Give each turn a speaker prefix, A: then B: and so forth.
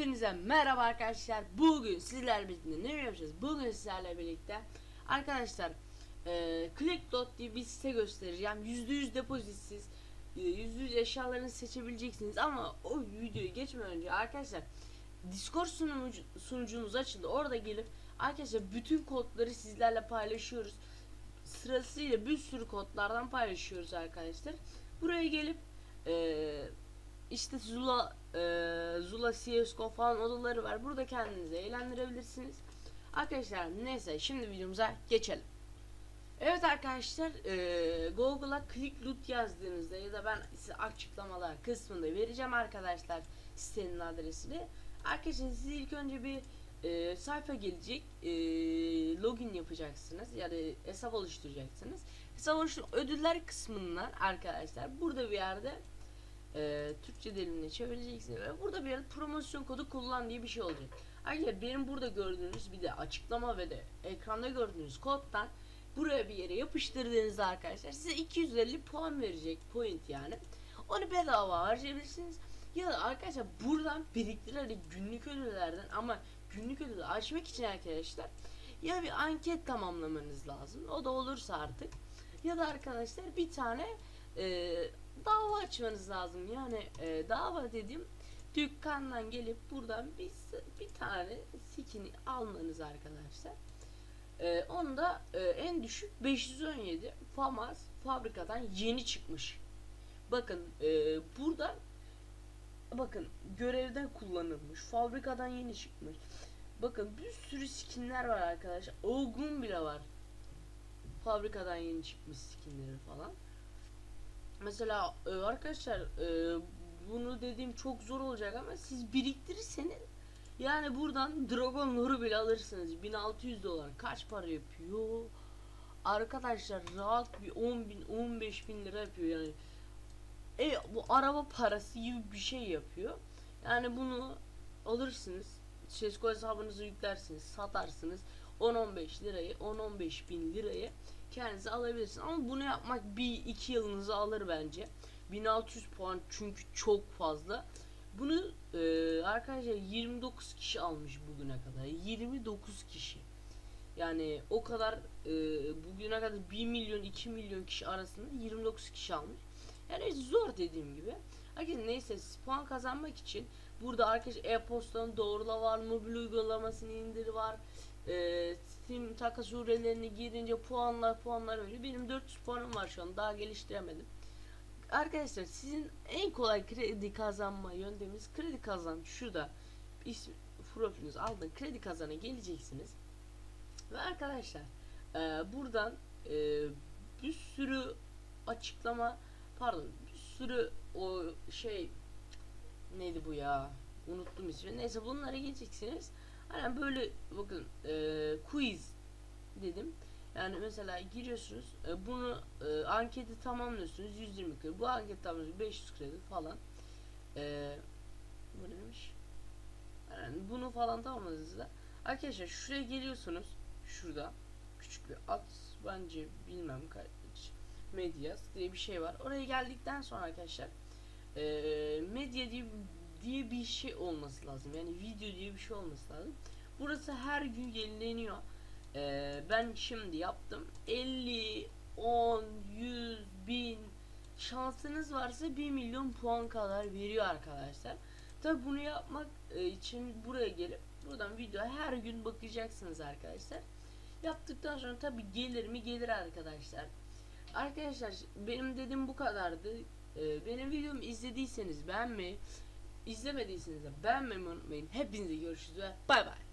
A: Hepinize merhaba arkadaşlar. Bugün sizlerle birlikte ne yapacağız? Bugün sizlerle birlikte arkadaşlar e, Clickdot diye bir site göstereceğim. %100 depozitsiz e, %100 eşyalarını seçebileceksiniz ama o videoyu geçmeden önce arkadaşlar Discord sunucu, sunucumuz açıldı. Orada gelip arkadaşlar bütün kodları sizlerle paylaşıyoruz. Sırasıyla bir sürü kodlardan paylaşıyoruz arkadaşlar. Buraya gelip eee işte Zula e, Zula CSGO falan odaları var. Burada kendinizi eğlendirebilirsiniz. Arkadaşlar neyse şimdi videomuza geçelim. Evet arkadaşlar e, Google'a click loot yazdığınızda ya da ben size açıklamalar kısmında vereceğim arkadaşlar sitenin adresini. Arkadaşlar siz ilk önce bir e, sayfa gelecek e, login yapacaksınız yani hesap oluşturacaksınız. Hesap oluştur ödüller kısmından arkadaşlar burada bir yerde e, Türkçe dilimine çevireceksiniz ve burada bir yerde promosyon kodu kullan diye bir şey olacak. Arkadaşlar benim burada gördüğünüz bir de açıklama ve de ekranda gördüğünüz koddan buraya bir yere yapıştırdığınızda arkadaşlar size 250 puan verecek point yani. Onu bedava harcayabilirsiniz. Ya da arkadaşlar buradan biriktirerek günlük ödüllerden ama günlük ödülü açmak için arkadaşlar ya bir anket tamamlamanız lazım. O da olursa artık. Ya da arkadaşlar bir tane e, dava açmanız lazım. Yani e, dava dediğim dükkandan gelip buradan bir, bir tane skin'i almanız arkadaşlar. E, onda e, en düşük 517 FAMAS fabrikadan yeni çıkmış. Bakın e, burada bakın görevden kullanılmış. Fabrikadan yeni çıkmış. Bakın bir sürü skinler var arkadaşlar. Olgun bile var. Fabrikadan yeni çıkmış skinleri falan. Mesela e, arkadaşlar e, bunu dediğim çok zor olacak ama siz biriktirirseniz yani buradan Dragon Lore'u bile alırsınız. 1600 dolar kaç para yapıyor? Arkadaşlar rahat bir 10 bin 15 bin lira yapıyor yani. E bu araba parası gibi bir şey yapıyor. Yani bunu alırsınız. CSGO hesabınızı yüklersiniz, satarsınız. 10-15 lirayı, 10-15 bin lirayı kendinize alabilirsiniz. Ama bunu yapmak bir iki yılınızı alır bence. 1600 puan çünkü çok fazla. Bunu e, arkadaşlar 29 kişi almış bugüne kadar. 29 kişi. Yani o kadar e, bugüne kadar 1 milyon 2 milyon kişi arasında 29 kişi almış. Yani zor dediğim gibi. Arkadaşlar neyse puan kazanmak için burada arkadaşlar e-postanın doğrula var, mobil uygulamasını indir var. E, Steam takas urelerini girince puanlar puanlar veriyor. Benim 400 puanım var şu an daha geliştiremedim. Arkadaşlar sizin en kolay kredi kazanma yönteminiz kredi kazan şurada isim profiliniz aldın kredi kazana geleceksiniz. Ve arkadaşlar e, buradan e, bir sürü açıklama pardon bir sürü o şey neydi bu ya unuttum ismini neyse bunlara geleceksiniz hani böyle bakın e, quiz dedim. Yani mesela giriyorsunuz e, bunu e, anketi tamamlıyorsunuz 120 kredi bu anket tamamlıyorsunuz 500 kredi falan. E, bu neymiş yani bunu falan tamamladığınızda arkadaşlar şuraya geliyorsunuz şurada. Küçük bir at bence bilmem kaç Medyas diye bir şey var. Oraya geldikten sonra arkadaşlar e, medya diye, diye bir şey olması lazım. Yani video diye bir şey olması lazım. Burası her gün yenileniyor. E, ben şimdi yaptım. 50, 10, 100, 1000 şansınız varsa 1 milyon puan kadar veriyor arkadaşlar. Tabi bunu yapmak e, için buraya gelip buradan video her gün bakacaksınız arkadaşlar. Yaptıktan sonra tabi gelir mi gelir arkadaşlar. Arkadaşlar benim dediğim bu kadardı. Ee, benim videomu izlediyseniz beğenmeyi, izlemediyseniz de beğenmeyi unutmayın. Hepinize görüşürüz ve bay bay.